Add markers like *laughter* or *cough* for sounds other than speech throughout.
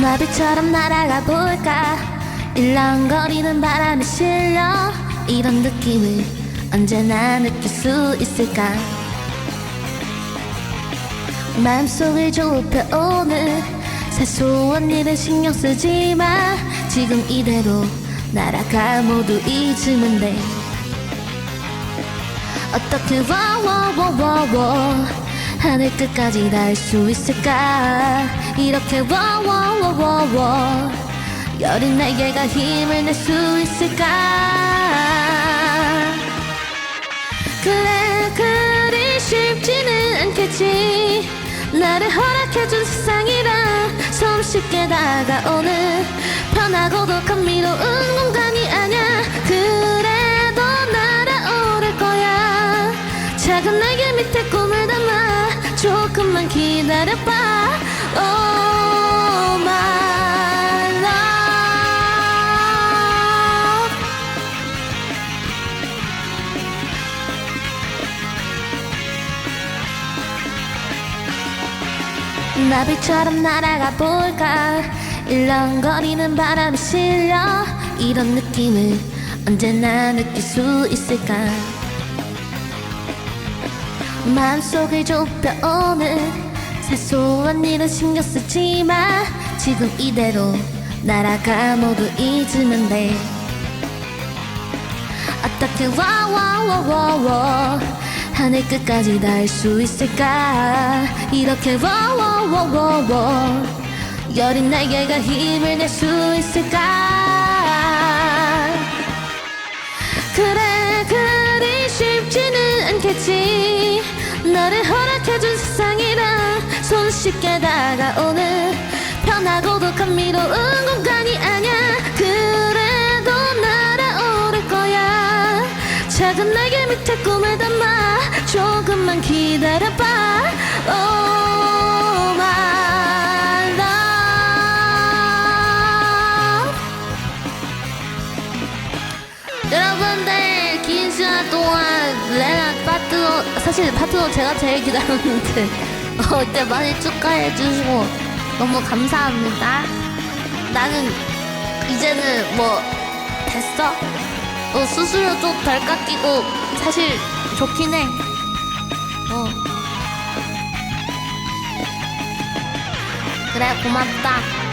나비처럼 날아가 볼까? 일렁거리는 바람에 실려? 이런 느낌을 언제나 느낄 수 있을까? 마음속을 좁혀 오는 사소한 일에 신경 쓰지 마. 지금 이대로 날아가 모두 잊으면 돼. 어떻게 와와와와와 하늘 끝까지 닿을 수 있을까? 이렇게 와와와와와 여린 날개가 힘을 낼 수 있을까? 그래 그리 쉽지는 않겠지. 나를 허락해준 세상이라 손쉽게 다가오는 편하고도 감미로운 공간이 아냐 그래도 날아오를 거야. 작은 날개 밑에 꿈을 담아 조금만 기다려봐. Oh my love. 나비처럼 날아가 볼까? 일렁거리는 바람에 실려. 이런 느낌을 언제나 느낄 수 있을까 마음속을 좁혀오는 사소한 일은 신경 쓰지 마. 지금 이대로 날아가 모두 잊으면 돼. 어떻게 와와와와와 하늘 끝까지 닿을 수 있을까? 이렇게 와와와와와 여린 날개가 힘을 낼 수 있을까 너를 허락해준 세상이라 손쉽게 다가오는 편하고도 감미로운 공간이 아냐 그래도 날아오를 거야. 작은 날개 밑에 꿈을 담아 조금만 기다려봐. Oh my 파트너 사실 파트너 제가 제일 기다렸는데 *laughs* 어, 이때 많이 축하해 주시고 너무 감사합니다. 나는 이제는 뭐 됐어. 어, 수수료 좀 덜 깎이고 사실 좋긴 해. 어. 그래 고맙다.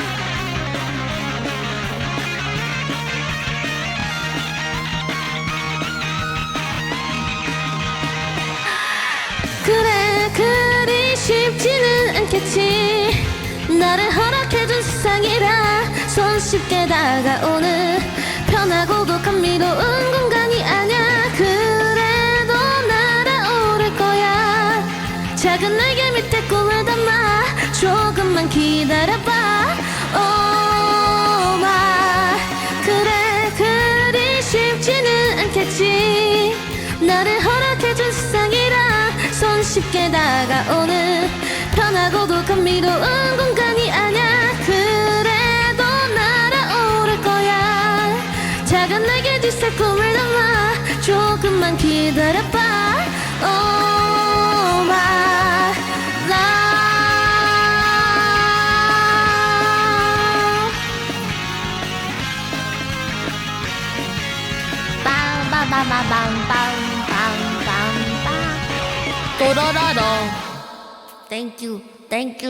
나를 허락해준 세상이라 손쉽게 다가오는 편하고도 감미로운 공간이 아냐 그래도 날아오를 거야. 작은 날개 밑에 꿈을 담아 조금만 기다려봐. Oh 그래 그리 쉽지는 않겠지. 나를 허락해준 세상이라 손쉽게 다가오는 편하고도 감미로운 공간 뒤새 꿈을 담아 조금만 기다려봐. Oh my love. 빵빵빵빵빵빵빵 또로로로. Thank you, thank you.